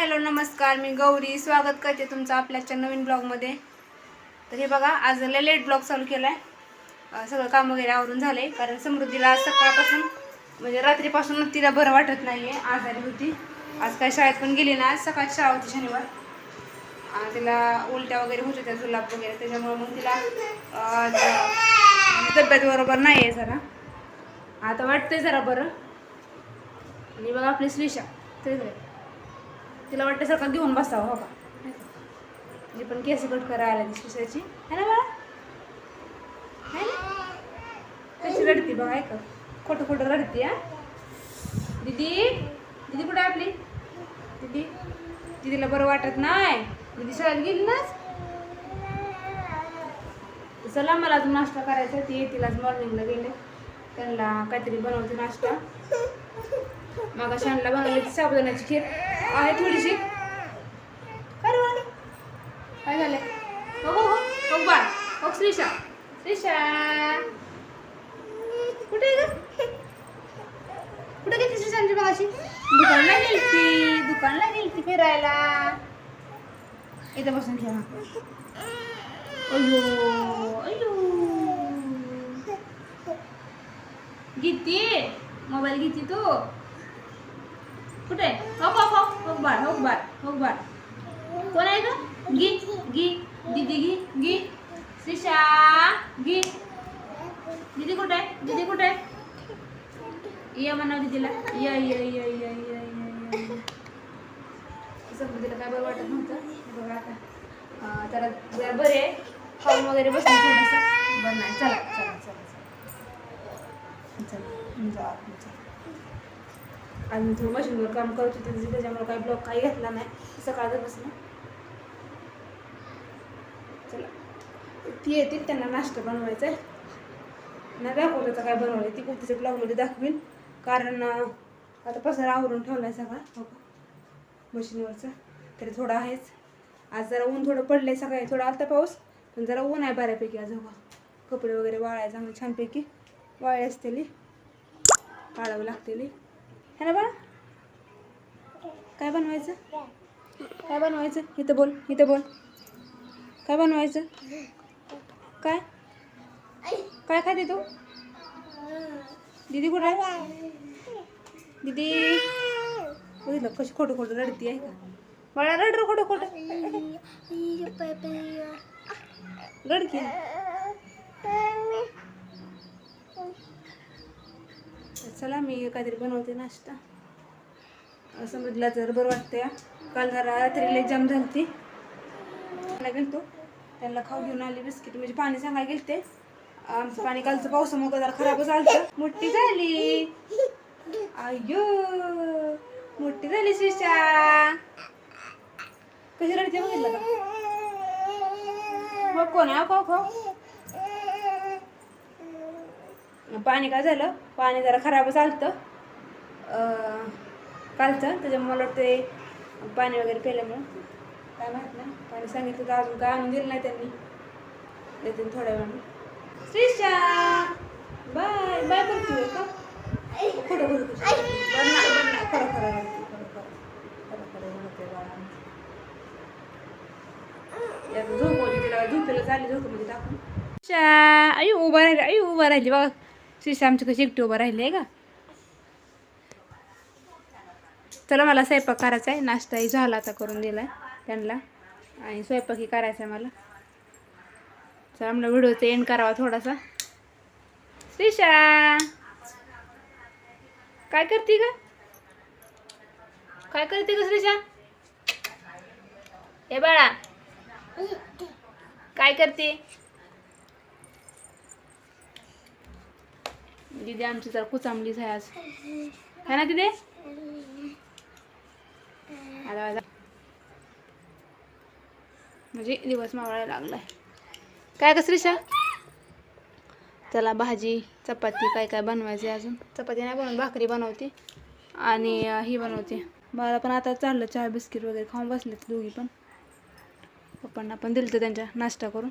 Hello नमस्कार मी गौरी. स्वागत करते तुमचं आपल्याच्या नवीन ब्लॉगमध्ये. तर हे बघा आज लय लेट ब्लॉग चालू केला आहे सगळं काम वगैरे आवरून झालंय कारण समृद्धीला आज सकाळपासून म्हणजे रात्रीपासून तिला बरं वाटत नाही आहे आजारी होती. आज काय शाळेत पण गेली ना आज सकाळची शाळा होती शनिवार. तिला उलट्या वगैरे होत होत्या जुलाब वगैरे त्याच्यामुळं मग तिला म्हणजे तब्येत बरोबर नाही आहे जरा. आता वाटतंय जरा बरं. आणि बघा आपली सुविशा तेच आहे तिला वाटतं सारखं घेऊन बसावं हो का? जी पण केस कट करायला ती आहे है ना बाळा? है ना? कशी रडती बघा ऐक. खोटं खोटं रडती हा? दीदी? दीदी कुठं आहे आपली? दीदी? दीदीला बरं वाटत नाही. दीदी शाळेत गेली नाच चला मला अजून नाश्ता करायचा ती येतील आज मॉर्निंगला गेले. त्यांना काहीतरी बनवते नाश्ता. मग शानला बनवली साबुदाण्याची खीर. आहे थोडीशी. काय झालं? हो हो हो. बाळ. हो श्रीशा. श्रीषा कुठे आहे ग? कुठे गेली श्रीषांची दुकानला गेली ती दुकानला गेली ती फिरायला. इथं बसून खेळा अयो अयो गीती मोबाईल घेते तू? कुठे? आहे हो हो हो बाळ हो बार हो कोण आहे ग गी गी दीदी गी गी श्रीशा गी दीदी कुठे? आहे दीदी कुठे? आहे ये म्हणा दीदीला. य य य य य समृद्धीला काय बरं वाटत नव्हतं? बघा आता. त्याला जरा बरे आहे. हॉल वगैरे बसून थोडंसं. बरं नाही चला चला चला चला. चला आज आणि मी थोडं मशीनवर काम करत होते त्याच्यामुळे काही ब्लॉक काही घेतला नाही. सकाळचं बसणं चला. ती येतील त्यांना नाश्ता बनवायचा आहे. ना दाखवत आता काय बनवलं ती कुठच्या ब्लॉगमध्ये दाखवीन. कारण आता पसारा आवरून ठेवला आहे सगळा. हो मशीनवरचा तरी थोडा आहेच. आज जरा ऊन थोडं पडलंय सकाळी. थोडा आलता पाऊस पण जरा ऊन आहे बऱ्यापैकी आज हो कपडे वगैरे वाळाय चांगले छानपैकी. वाळे असतेली. वाळावं लागतेली. है ना बाळा? काय बनवायचं? काय बनवायचं? इथं बोल इथं बोल. काय बनवायचं? काय? काय खाते तू? दीदी कुठं आहे? दीदी? बघितलं कशी खोटं खोटं रडती आहे का? बाळा रड खोटं खोटं. रड की. तर चला मी काहीतरी बनवते नाश्ता. समजला जर बरं वाटतंय. काल जरा रात्री लई जाम झालती. त्याला गेलतो. त्यांना खाऊ घेऊन आली बिस्किट. म्हणजे पाणी सांगायला गेलते. आमचं पाणी कालचं पावसामुळे जरा खराबच आलं मोठी झाली. अयो मोठी झाली शिशा कशी रडते बघितलं का? मग कोण आहे? खाऊ खाऊ पाणी काय झालं? पाणी जरा खराबच झालं कालचं त्याच्यामुळे मला वाटतं ते पाणी वगैरे प्यायल्यामुळं काय माहीत नाही पाणी सांगितलं तर अजून काय आणून दिलं नाही त्यांनी देते थोड्या वेळाने श्रीशा बाय बाय करतोय का खोटं बोलू बरं खरं खरं म्हणते, खरं खरं खरं तिला झोपेला चालली म्हणजे टाकून श्रीषा अयो उभा राहिली अयो उभा राहिली बघा शिष्य आमची कशी एकटी उभं राहिली आहे का चला मला स्वयंपाक करायचा आहे. नाश्ताही झाला आता करून दिला त्यांना. आणि स्वयंपाकही करायचा आहे मला. चला मला व्हिडिओचा एंड करावा थोडासा. श्रीषा काय करते का काय करते का श्रीषा हे बाळा. काय करते? दिदी आमची जरा कुचांबलीच आहे आज. है ना आला म्हणजे दिवस मावळायला लागलाय. काय का श्रीषा चला भाजी चपाती काय काय बनवायचे अजून? चपाती नाही बनवून भाकरी बनवते. आणि ही बनवते. मला पण आता चाललं चहा बिस्किट वगैरे खाऊन बसलेत दोघी पण. पप्पांना पण दिलं त्यांच्या नाश्ता करून.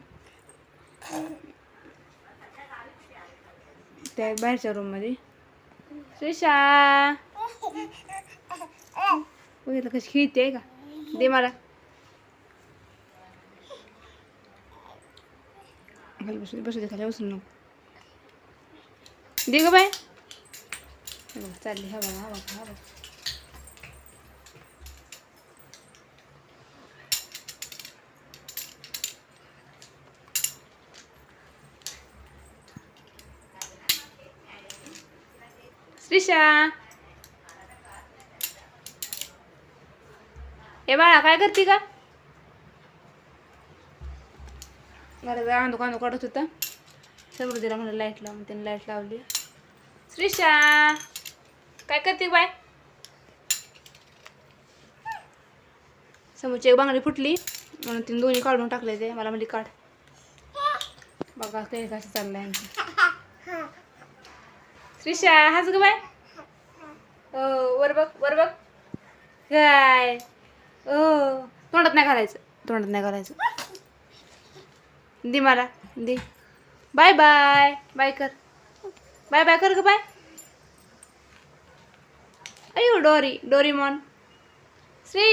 त्या बाहेरच्या रूममध्ये श्रीषा बघितलं कशी खेळते का? दे मला. खाली बसू बसू दे खाली बसू नको. दे ग बाय हे बघ, चालली हा बघा हा श्रीशा हे श्रीषा बाळा काय करते का घरात कांदो कांदो काढत होता. समृद्धीला म्हणलं लाइट लावून त्याने लाइट लावली. श्रीषा काय करते बाय? समोरची एक बांगडी फुटली म्हणून तिने दोन्ही काढून टाकले ते. मला म्हणजे काढ. बघा काही कसं चाललंय आमचं. श्रीशा हाच ग बाय. ओ वर बघ वर बघ. काय? ओ तोंडात नाही घालायचं तोंडात नाही घालायचं. दे मला दे. Bye bye. बाय कर. बाय बाय कर ग बाय. अयो डोरी डोरी मॉन श्री.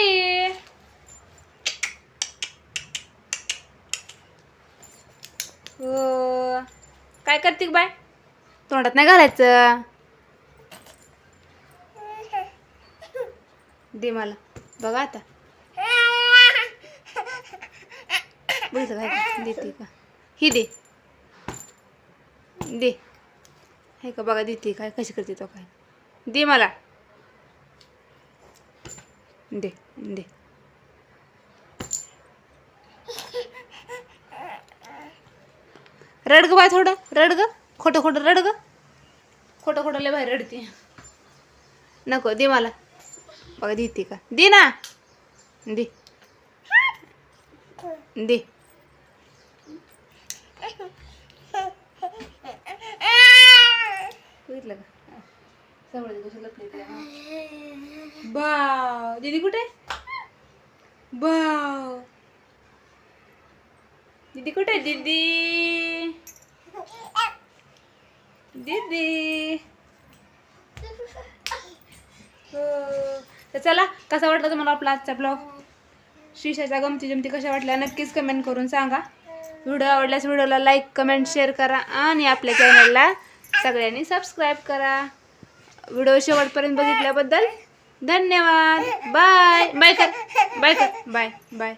हो. काय करते बाय? तोंडात नाही घालायचं. दे मला. बघा आता. बघितलं काय देते का? ही दे. दे. हे का बघा देते काय? कशी करते तो काय? दे मला. दे. दे. रड बाय थोडं. रड खोटं खोटं रड ग. खोटं खोटं लय बाहेर रडते. नको दे मला. बघा देते का? दे ना. दे. दे. बघितलं का? समोर लपली. बाव. दीदी कुठे? बाव. दीदी कुठे दीदी? दीदी. हो. तर चला कसा वाटला तुम्हाला आपला आजचा ब्लॉग शिशाच्या गमती जमती कशा वाटल्या नक्कीच कमेंट करून सांगा. व्हिडिओ आवडल्यास व्हिडिओला लाईक कमेंट शेअर करा आणि आपल्या चॅनलला सगळ्यांनी सबस्क्राईब करा. व्हिडिओ शेवटपर्यंत बघितल्याबद्दल धन्यवाद. बाय बाय कर. बाय कर. Bye bye